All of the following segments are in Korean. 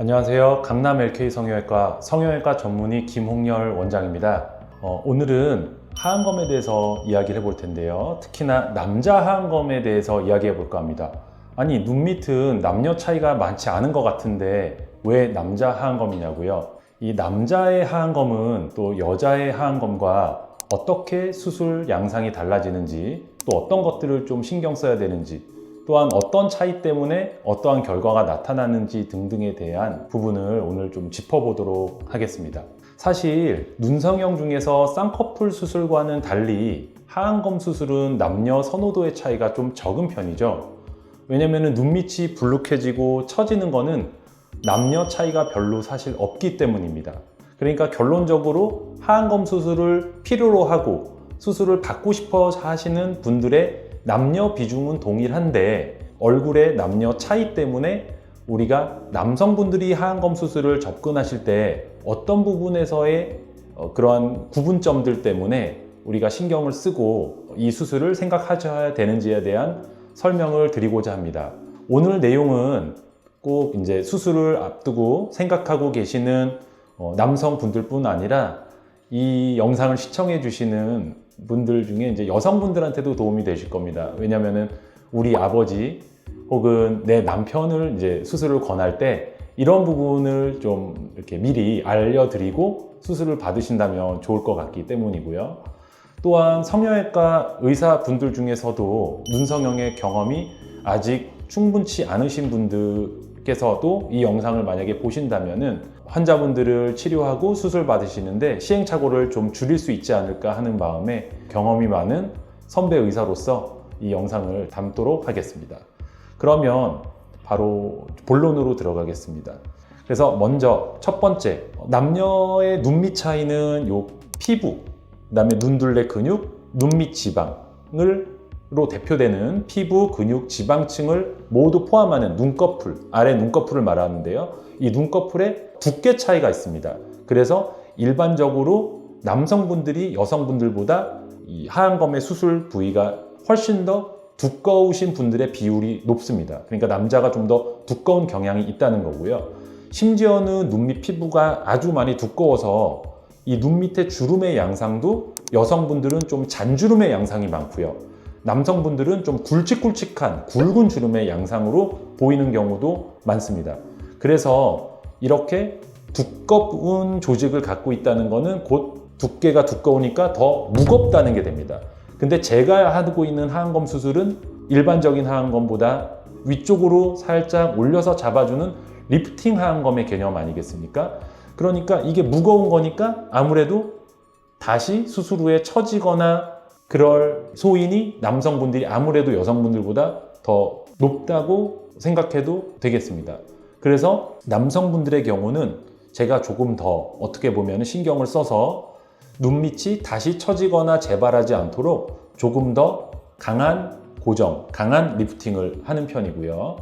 안녕하세요. 강남 LK 성형외과 성형외과 전문의 김홍열 원장입니다. 어, 오늘은 하안검에 대해서 이야기를 해볼 텐데요. 특히나 남자 하안검에 대해서 이야기해 볼까 합니다. 아니 눈 밑은 남녀 차이가 많지 않은 것 같은데 왜 남자 하안검이냐고요? 이 남자의 하안검은 또 여자의 하안검과 어떻게 수술 양상이 달라지는지 또 어떤 것들을 좀 신경 써야 되는지 또한 어떤 차이 때문에 어떠한 결과가 나타나는지 등등에 대한 부분을 오늘 좀 짚어보도록 하겠습니다. 사실 눈성형 중에서 쌍꺼풀 수술과는 달리 하안검 수술은 남녀 선호도의 차이가 좀 적은 편이죠. 왜냐면 눈밑이 불룩해지고 처지는 거는 남녀 차이가 별로 사실 없기 때문입니다. 그러니까 결론적으로 하안검 수술을 필요로 하고 수술을 받고 싶어 하시는 분들의 남녀 비중은 동일한데 얼굴의 남녀 차이 때문에 우리가 남성분들이 하안검 수술을 접근하실 때 어떤 부분에서의 어, 그러한 구분점들 때문에 우리가 신경을 쓰고 이 수술을 생각하셔야 되는지에 대한 설명을 드리고자 합니다. 오늘 내용은 꼭 이제 수술을 앞두고 생각하고 계시는 어, 남성분들뿐 아니라 이 영상을 시청해 주시는 분들 중에 이제 여성분들한테도 도움이 되실 겁니다. 왜냐면은 우리 아버지 혹은 내 남편을 이제 수술을 권할 때 이런 부분을 좀 이렇게 미리 알려드리고 수술을 받으신다면 좋을 것 같기 때문이고요. 또한 성형외과 의사분들 중에서도 눈성형의 경험이 아직 충분치 않으신 분들 께서도 이 영상을 만약에 보신다면은 환자분들을 치료하고 수술 받으시는데 시행착오를 좀 줄일 수 있지 않을까 하는 마음에 경험이 많은 선배 의사로서 이 영상을 담도록 하겠습니다. 그러면 바로 본론으로 들어가겠습니다. 그래서 먼저 첫 번째 남녀의 눈밑 차이는 요 피부, 그다음에 눈둘레 근육, 눈밑 지방을 로 대표되는 피부, 근육, 지방층을 모두 포함하는 눈꺼풀, 아래 눈꺼풀을 말하는데요. 이 눈꺼풀에 두께 차이가 있습니다. 그래서 일반적으로 남성분들이 여성분들보다 이 하안검의 수술 부위가 훨씬 더 두꺼우신 분들의 비율이 높습니다. 그러니까 남자가 좀 더 두꺼운 경향이 있다는 거고요. 심지어는 눈 밑 피부가 아주 많이 두꺼워서 이 눈 밑의 주름의 양상도 여성분들은 좀 잔주름의 양상이 많고요. 남성분들은 좀 굵직굵직한 굵은 주름의 양상으로 보이는 경우도 많습니다. 그래서 이렇게 두꺼운 조직을 갖고 있다는 것은 곧 두께가 두꺼우니까 더 무겁다는 게 됩니다. 근데 제가 하고 있는 하안검 수술은 일반적인 하안검보다 위쪽으로 살짝 올려서 잡아주는 리프팅 하안검의 개념 아니겠습니까? 그러니까 이게 무거운 거니까 아무래도 다시 수술 후에 처지거나 그럴 소인이 남성분들이 아무래도 여성분들보다 더 높다고 생각해도 되겠습니다. 그래서 남성분들의 경우는 제가 조금 더 어떻게 보면 신경을 써서 눈밑이 다시 처지거나 재발하지 않도록 조금 더 강한 고정, 강한 리프팅을 하는 편이고요.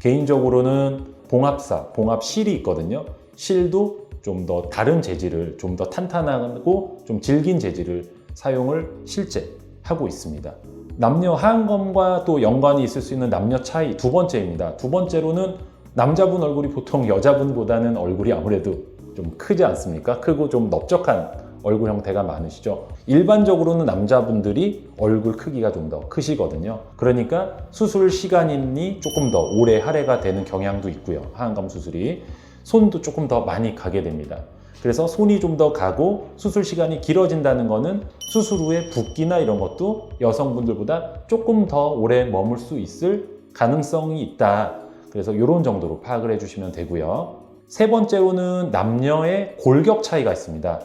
개인적으로는 봉합사, 봉합실이 있거든요. 실도 좀 더 다른 재질을 좀 더 탄탄하고 좀 질긴 재질을 사용을 실제 하고 있습니다. 남녀 하안검과 또 연관이 있을 수 있는 남녀 차이 두 번째입니다. 두 번째로는 남자분 얼굴이 보통 여자분보다는 얼굴이 아무래도 좀 크지 않습니까? 크고 좀 넓적한 얼굴 형태가 많으시죠. 일반적으로는 남자분들이 얼굴 크기가 좀 더 크시거든요. 그러니까 수술 시간이 조금 더 오래 할애가 되는 경향도 있고요. 하안검 수술이 손도 조금 더 많이 가게 됩니다. 그래서 손이 좀 더 가고 수술 시간이 길어진다는 것은 수술 후에 붓기나 이런 것도 여성분들보다 조금 더 오래 머물 수 있을 가능성이 있다. 그래서 이런 정도로 파악을 해주시면 되고요. 세 번째로는 남녀의 골격 차이가 있습니다.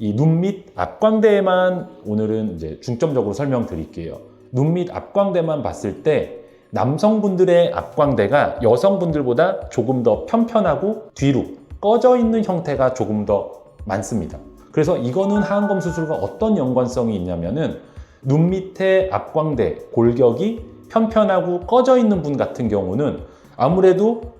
이 눈 밑 앞광대만 오늘은 이제 중점적으로 설명드릴게요. 눈 밑 앞광대만 봤을 때 남성분들의 앞광대가 여성분들보다 조금 더 편편하고 뒤로 꺼져 있는 형태가 조금 더 많습니다. 그래서 이거는 하안검 수술과 어떤 연관성이 있냐면은 눈 밑에 앞광대, 골격이 편편하고 꺼져 있는 분 같은 경우는 아무래도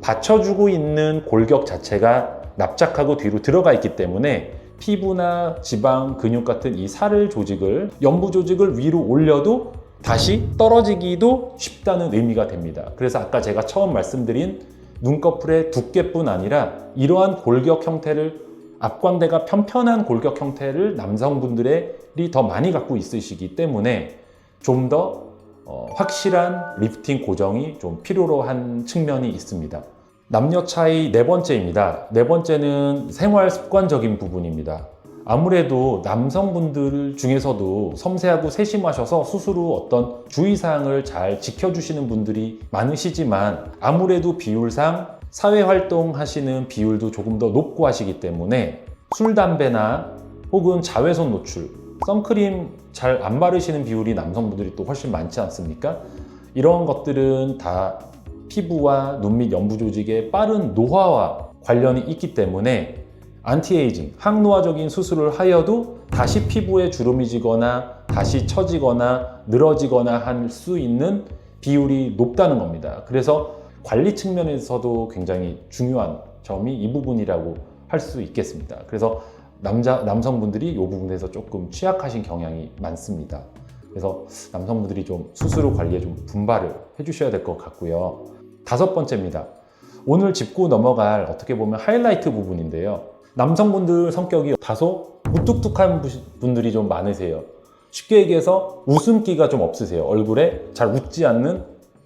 받쳐주고 있는 골격 자체가 납작하고 뒤로 들어가 있기 때문에 피부나 지방, 근육 같은 이 살을 조직을, 연부 조직을 위로 올려도 다시 떨어지기도 쉽다는 의미가 됩니다. 그래서 아까 제가 처음 말씀드린 눈꺼풀의 두께뿐 아니라 이러한 골격 형태를 앞광대가 편편한 골격 형태를 남성분들이 더 많이 갖고 있으시기 때문에 좀더 어, 확실한 리프팅 고정이 좀 필요로 한 측면이 있습니다. 남녀 차이 네 번째입니다. 네 번째는 생활 습관적인 부분입니다. 아무래도 남성분들 중에서도 섬세하고 세심하셔서 스스로 어떤 주의사항을 잘 지켜주시는 분들이 많으시지만 아무래도 비율상 사회활동 하시는 비율도 조금 더 높고 하시기 때문에 술, 담배나 혹은 자외선 노출, 선크림 잘 안 바르시는 비율이 남성분들이 또 훨씬 많지 않습니까? 이런 것들은 다 피부와 눈 및 연부 조직의 빠른 노화와 관련이 있기 때문에 안티에이징, 항노화적인 수술을 하여도 다시 피부에 주름이 지거나 다시 처지거나 늘어지거나 할 수 있는 비율이 높다는 겁니다. 그래서 관리 측면에서도 굉장히 중요한 점이 이 부분이라고 할 수 있겠습니다. 그래서 남자 남성분들이 이 부분에서 조금 취약하신 경향이 많습니다. 그래서 남성분들이 좀 수술 후 관리에 좀 분발을 해주셔야 될 것 같고요. 다섯 번째입니다. 오늘 짚고 넘어갈 어떻게 보면 하이라이트 부분인데요. 남성분들 성격이 다소 무뚝뚝한 부- 분들이 좀 많으세요. 쉽게 얘기해서 웃음기가 좀 없으세요. 얼굴에 잘 웃지 않는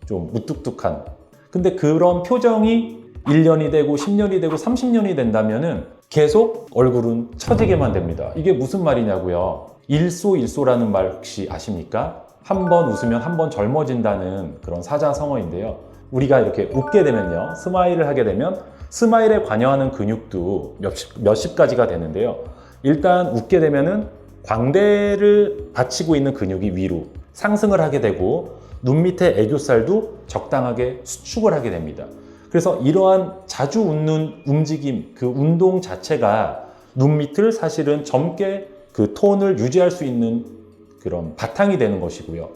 좀 무뚝뚝한. 근데 그런 표정이 1년이 되고 10년이 되고 30년이 된다면은 계속 얼굴은 처지게만 됩니다. 이게 무슨 말이냐고요. 일소일소라는 말 혹시 아십니까? 한 번 웃으면 한 번 젊어진다는 그런 사자성어인데요. 우리가 이렇게 웃게 되면요. 스마일을 하게 되면 스마일에 관여하는 근육도 몇십, 몇십 가지가 되는데요. 일단 웃게 되면은 광대를 받치고 있는 근육이 위로 상승을 하게 되고 눈 밑에 애교살도 적당하게 수축을 하게 됩니다. 그래서 이러한 자주 웃는 움직임, 그 운동 자체가 눈 밑을 사실은 젊게 그 톤을 유지할 수 있는 그런 바탕이 되는 것이고요.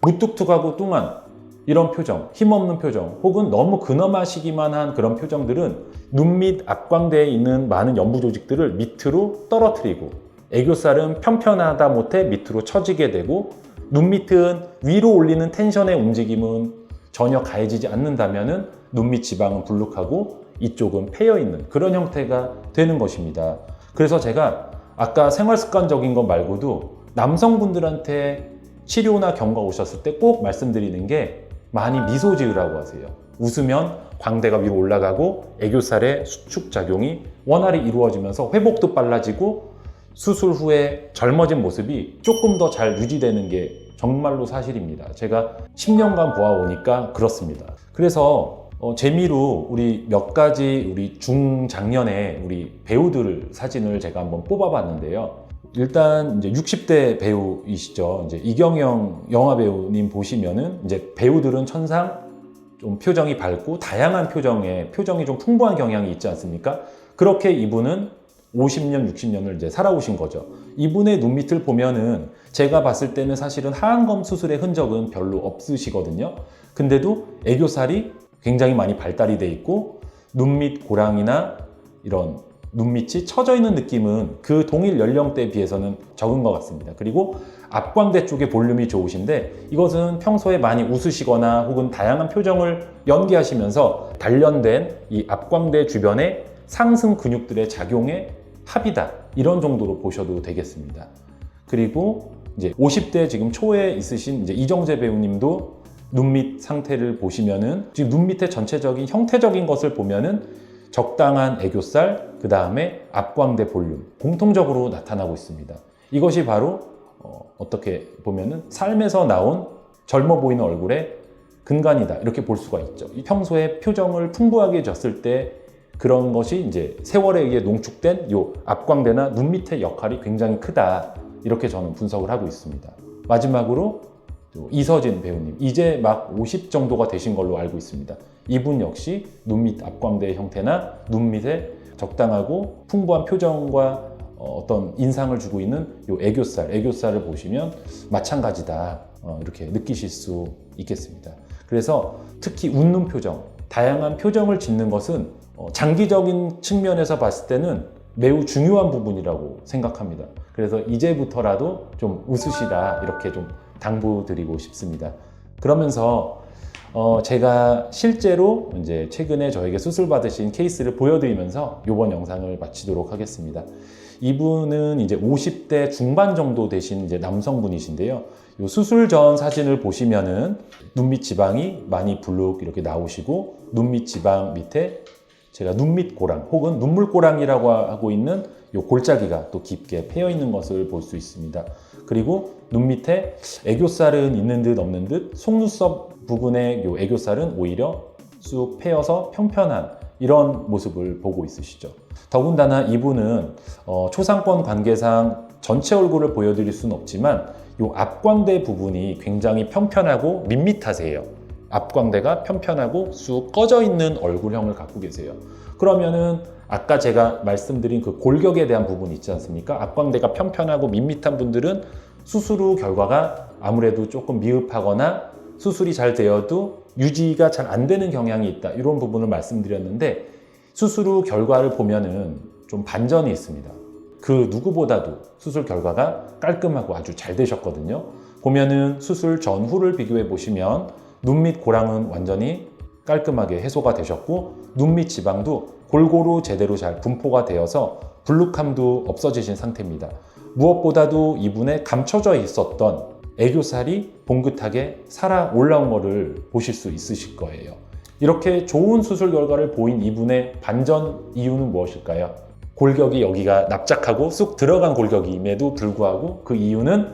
무뚝뚝하고 뚱한 이런 표정, 힘없는 표정, 혹은 너무 근엄하시기만 한 그런 표정들은 눈 밑 앞광대에 있는 많은 연부 조직들을 밑으로 떨어뜨리고 애교살은 편편하다 못해 밑으로 처지게 되고 눈 밑은 위로 올리는 텐션의 움직임은 전혀 가해지지 않는다면은 눈밑 지방은 불룩하고 이쪽은 패여 있는 그런 형태가 되는 것입니다. 그래서 제가 아까 생활 습관적인 것 말고도 남성분들한테 치료나 경과 오셨을 때 꼭 말씀드리는 게 많이 미소 지으라고 하세요. 웃으면 광대가 위로 올라가고 애교살의 수축 작용이 원활히 이루어지면서 회복도 빨라지고 수술 후에 젊어진 모습이 조금 더 잘 유지되는 게 정말로 사실입니다. 제가 10년간 보아오니까 그렇습니다. 그래서 어, 재미로 우리 몇 가지 우리 중장년의 우리 배우들 사진을 제가 한번 뽑아봤는데요. 일단 이제 60대 배우이시죠. 이제 이경영 영화 배우님 보시면은 이제 배우들은 천상 좀 표정이 밝고 다양한 표정에 표정이 좀 풍부한 경향이 있지 않습니까? 그렇게 이분은 50년, 60년을 이제 살아오신 거죠. 이분의 눈 밑을 보면은 제가 봤을 때는 사실은 하안검 수술의 흔적은 별로 없으시거든요. 근데도 애교살이 굉장히 많이 발달이 돼 있고 눈 밑 고랑이나 이런 눈 밑이 처져 있는 느낌은 그 동일 연령대에 비해서는 적은 것 같습니다. 그리고 앞광대 쪽에 볼륨이 좋으신데 이것은 평소에 많이 웃으시거나 혹은 다양한 표정을 연기하시면서 단련된 이 앞광대 주변의 상승 근육들의 작용의 합이다. 이런 정도로 보셔도 되겠습니다. 그리고 이제 50대 지금 초에 있으신 이제 이정재 배우님도 눈밑 상태를 보시면은 지금 눈 밑의 전체적인 형태적인 것을 보면은 적당한 애교살, 그 다음에 앞광대 볼륨 공통적으로 나타나고 있습니다. 이것이 바로 어, 어떻게 보면은 삶에서 나온 젊어 보이는 얼굴의 근간이다 이렇게 볼 수가 있죠. 이 평소에 표정을 풍부하게 졌을 때 그런 것이 이제 세월에 의해 농축된 요 앞광대나 눈 밑의 역할이 굉장히 크다 이렇게 저는 분석을 하고 있습니다. 마지막으로 또 이서진 배우님 이제 막 50 정도가 되신 걸로 알고 있습니다. 이분 역시 눈 밑 앞광대의 형태나 눈 밑에 적당하고 풍부한 표정과 어, 어떤 인상을 주고 있는 요 애교살, 애교살을 보시면 마찬가지다 어, 이렇게 느끼실 수 있겠습니다. 그래서 특히 웃는 표정, 다양한 표정을 짓는 것은 어, 장기적인 측면에서 봤을 때는 매우 중요한 부분이라고 생각합니다. 그래서 이제부터라도 좀 웃으시라 이렇게 좀 당부드리고 싶습니다. 그러면서 어, 제가 실제로 이제 최근에 저에게 수술 받으신 케이스를 보여드리면서 이번 영상을 마치도록 하겠습니다. 이분은 이제 50대 중반 정도 되신 이제 남성분이신데요. 요 수술 전 사진을 보시면은 눈밑 지방이 많이 불룩 이렇게 나오시고 눈밑 지방 밑에 제가 눈밑 고랑 혹은 눈물 고랑이라고 하고 있는 요 골짜기가 또 깊게 패여 있는 것을 볼 수 있습니다. 그리고 눈 밑에 애교살은 있는 듯 없는 듯 속눈썹 부분의 요 애교살은 오히려 쑥 패여서 평편한 이런 모습을 보고 있으시죠. 더군다나 이분은 어, 초상권 관계상 전체 얼굴을 보여드릴 수는 없지만 요 앞광대 부분이 굉장히 평편하고 밋밋하세요. 앞광대가 평편하고 쑥 꺼져 있는 얼굴형을 갖고 계세요. 그러면은 아까 제가 말씀드린 그 골격에 대한 부분 있지 않습니까? 앞광대가 평편하고 밋밋한 분들은 수술 후 결과가 아무래도 조금 미흡하거나 수술이 잘 되어도 유지가 잘 안 되는 경향이 있다. 이런 부분을 말씀드렸는데 수술 후 결과를 보면은 좀 반전이 있습니다. 그 누구보다도 수술 결과가 깔끔하고 아주 잘 되셨거든요. 보면은 수술 전후를 비교해 보시면 눈 밑 고랑은 완전히 깔끔하게 해소가 되셨고 눈 밑 지방도 골고루 제대로 잘 분포가 되어서 불룩함도 없어지신 상태입니다. 무엇보다도 이분의 감춰져 있었던 애교살이 봉긋하게 살아 올라온 것을 보실 수 있으실 거예요. 이렇게 좋은 수술 결과를 보인 이분의 반전 이유는 무엇일까요? 골격이 여기가 납작하고 쑥 들어간 골격임에도 불구하고 그 이유는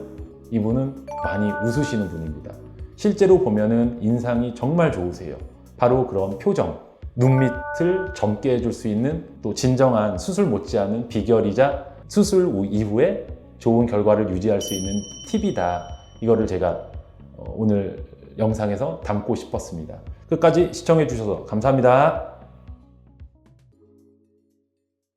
이분은 많이 웃으시는 분입니다. 실제로 보면은 인상이 정말 좋으세요. 바로 그런 표정, 눈밑을 젊게 해줄 수 있는 또 진정한 수술 못지않은 비결이자 수술 후- 이후에 좋은 결과를 유지할 수 있는 팁이다. 이거를 제가 어, 오늘 영상에서 담고 싶었습니다. 끝까지 시청해 주셔서 감사합니다.